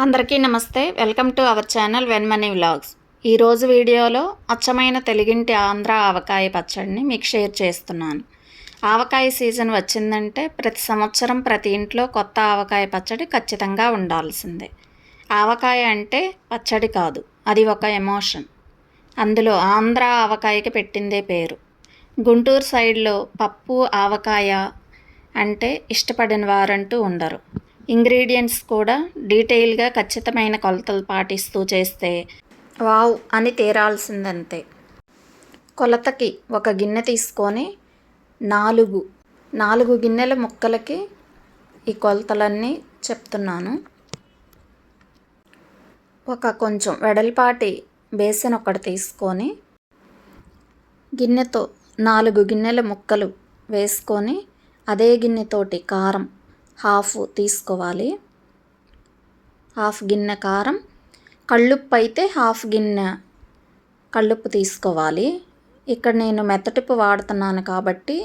అందరికీ నమస్తే. Welcome to our channel Venmani vlogs. ఈరోజు వీడియోలో అచ్చమైన తెలుగింటి ఆంధ్ర ఆవకాయ పచ్చడిని మీకు షేర్ చేస్తున్నాను. ఆవకాయ సీజన్ వచ్చిందంటే ప్రతి సంవత్సరం ప్రతి ఇంట్లో కొత్త ఆవకాయ పచ్చడి ఖచ్చితంగా ఉండాల్సిందే. ఆవకాయ అంటే పచ్చడి కాదు అది ఒక ఎమోషన్. అందులో ఆంధ్ర ఆవకాయకి పెట్టిందే పేరు. గుంటూరు సైడ్లో పప్పు ఆవకాయ అంటే ఇష్టపడిన వారంటూ ఉండరు. ఇంగ్రీడియంట్స్ కూడా డీటెయిల్గా ఖచ్చితమైన కొలతలు పాటిస్తూ చేస్తే వావ్ అని తీరాల్సిందంతే. కొలతకి ఒక గిన్నె తీసుకొని నాలుగు నాలుగు గిన్నెల ముక్కలకి ఈ కొలతలన్నీ చెప్తున్నాను. ఒక కొంచెం వెడల్పాటి బేసన్ ఒకటి తీసుకొని గిన్నెతో నాలుగు గిన్నెల ముక్కలు వేసుకొని అదే గిన్నెతోటి కారం హాఫ్ తీసుకోవాలి. హాఫ్ గిన్నె కారం. కళ్ళుప్పు అయితే హాఫ్ గిన్నె కళ్ళుప్పు తీసుకోవాలి. ఇక్కడ నేను మెత్తటిప్పు వాడుతున్నాను కాబట్టి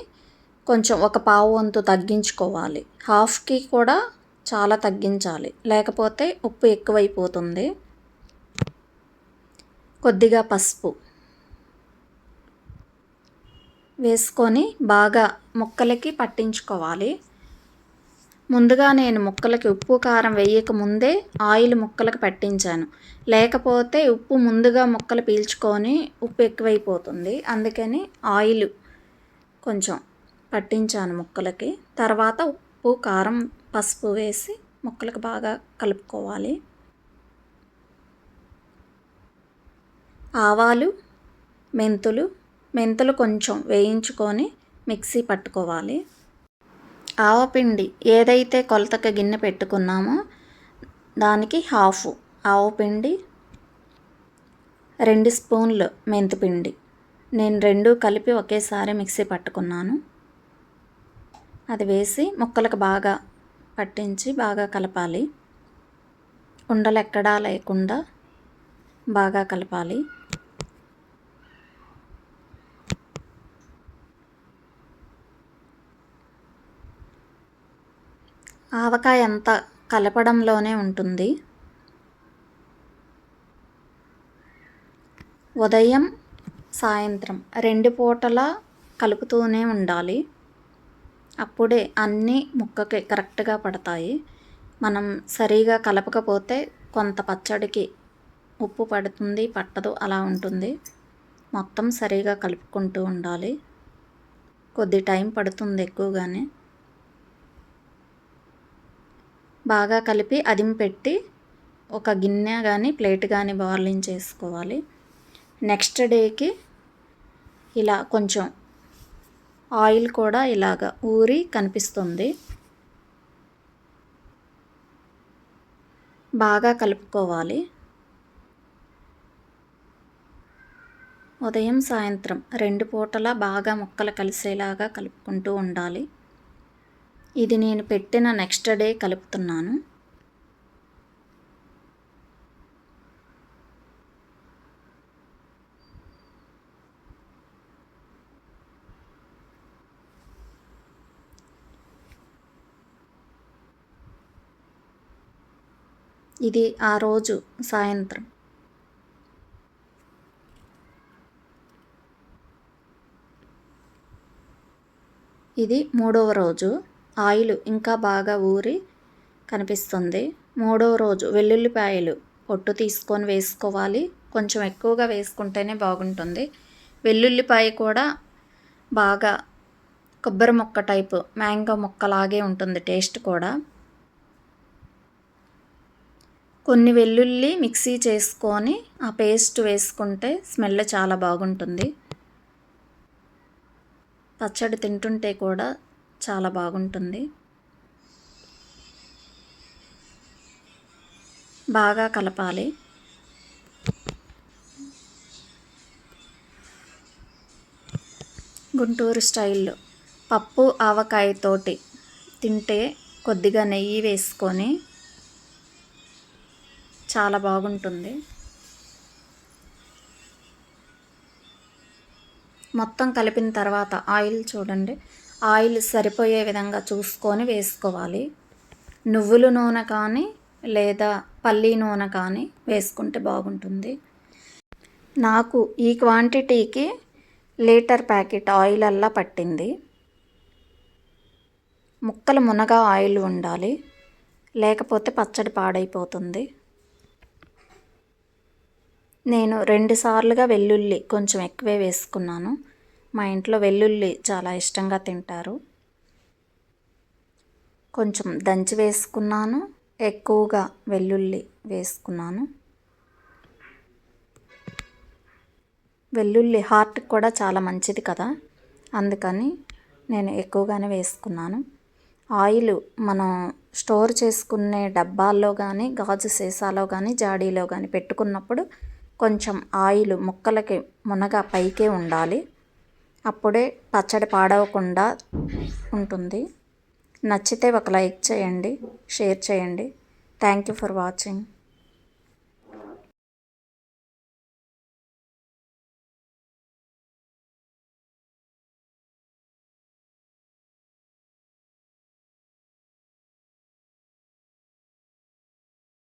కొంచెం ఒక పావు వంతు తగ్గించుకోవాలి. హాఫ్కి కూడా చాలా తగ్గించాలి. లేకపోతే ఉప్పు ఎక్కువైపోతుంది. కొద్దిగా పసుపు వేసుకొని బాగా ముక్కలకి పట్టించుకోవాలి. ముందుగా నేను ముక్కలకి ఉప్పు కారం వేయక ముందే ఆయిల్ ముక్కలకు పట్టించాను. లేకపోతే ఉప్పు ముందుగా ముక్కలు పీల్చుకొని ఉప్పు ఎక్కువైపోతుంది. అందుకని ఆయిల్ కొంచెం పట్టించాను ముక్కలకి. తర్వాత ఉప్పు కారం పసుపు వేసి ముక్కలకు బాగా కలుపుకోవాలి. ఆవాలు మెంతులు మెంతులు కొంచెం వేయించుకొని మిక్సీ పట్టుకోవాలి. ఆవపిండి ఏదైతే కొలతక గిన్నె పెట్టుకున్నామో దానికి హాఫ్ ఆవపిండి రెండు స్పూన్లు మెంతిపిండి. నేను రెండు కలిపి ఒకేసారి మిక్సీ పట్టుకున్నాను. అది వేసి ముక్కలకు బాగా పట్టించి బాగా కలపాలి. ఉండలు ఎక్కడా లేకుండా బాగా కలపాలి. ఆవకాయ అంతా కలపడంలోనే ఉంటుంది. ఉదయం సాయంత్రం రెండు పూటలా కలుపుతూనే ఉండాలి. అప్పుడే అన్నీ ముక్కకి కరెక్ట్గా పడతాయి. మనం సరిగా కలపకపోతే కొంత పచ్చడికి ఉప్పు పడుతుంది పట్టదు అలా ఉంటుంది. మొత్తం సరిగా కలుపుకుంటూ ఉండాలి. కొద్ది టైం పడుతుంది ఎక్కువగానే. బాగా కలిపి అదిం పెట్టి ఒక గిన్నె కానీ ప్లేట్ కానీ బాయిలింగ్ చేసుకోవాలి. నెక్స్ట్ డేకి ఇలా కొంచెం ఆయిల్ కూడా ఇలాగ ఊరి కనిపిస్తుంది. బాగా కలుపుకోవాలి. ఉదయం సాయంత్రం రెండు పూటలా బాగా ముక్కలు కలిసేలాగా కలుపుకుంటూ ఉండాలి. ఇది నేను పెట్టిన నెక్స్ట్ డే కలుపుతున్నాను. ఇది ఆ రోజు సాయంత్రం. ఇది మూడవ రోజు. ఆయిల్ ఇంకా బాగా ఊరి కనిపిస్తుంది. మూడవ రోజు వెల్లుల్లిపాయలు పొట్టు తీసుకొని వేసుకోవాలి. కొంచెం ఎక్కువగా వేసుకుంటేనే బాగుంటుంది. వెల్లుల్లిపాయ కూడా బాగా కొబ్బరి మొక్క టైపు మ్యాంగో మొక్కలాగే ఉంటుంది టేస్ట్ కూడా. కొన్ని వెల్లుల్లి మిక్సీ చేసుకొని ఆ పేస్ట్ వేసుకుంటే స్మెల్ చాలా బాగుంటుంది. పచ్చడి తింటుంటే కూడా చాలా బాగుంటుంది. బాగా కలపాలి. గుంటూరు స్టైల్లో పప్పు ఆవకాయతోటి తింటే కొద్దిగా నెయ్యి వేసుకొని చాలా బాగుంటుంది. మొత్తం కలిపిన తర్వాత ఆయిల్ చూడండి. ఆయిల్ సరిపోయే విధంగా చూసుకొని వేసుకోవాలి. నువ్వుల నూనె కానీ లేదా పల్లీ నూనె కానీ వేసుకుంటే బాగుంటుంది. నాకు ఈ క్వాంటిటీకి లీటర్ ప్యాకెట్ ఆయిల్ అల్లా పట్టింది. ముక్కలు మునగా ఆయిల్ ఉండాలి. లేకపోతే పచ్చడి పాడైపోతుంది. నేను రెండుసార్లుగా వెల్లుల్లి కొంచెం ఎక్కువే వేసుకున్నాను. మా ఇంట్లో వెల్లుల్లి చాలా ఇష్టంగా తింటారు. కొంచెం దంచి వేసుకున్నాను. ఎక్కువగా వెల్లుల్లి వేసుకున్నాను. వెల్లుల్లి హార్ట్కి కూడా చాలా మంచిది కదా. అందుకని నేను ఎక్కువగానే వేసుకున్నాను. ఆయిల్ మనం స్టోర్ చేసుకునే డబ్బాల్లో కానీ గాజు సీసాలో కానీ జాడీలో కానీ పెట్టుకున్నప్పుడు కొంచెం ఆయిల్ ముక్కలకి మునగ పైకే ఉండాలి. అప్పుడే పచ్చడి పాడవకుండా ఉంటుంది. నచ్చితే ఒక లైక్ చేయండి షేర్ చేయండి. Thank you for watching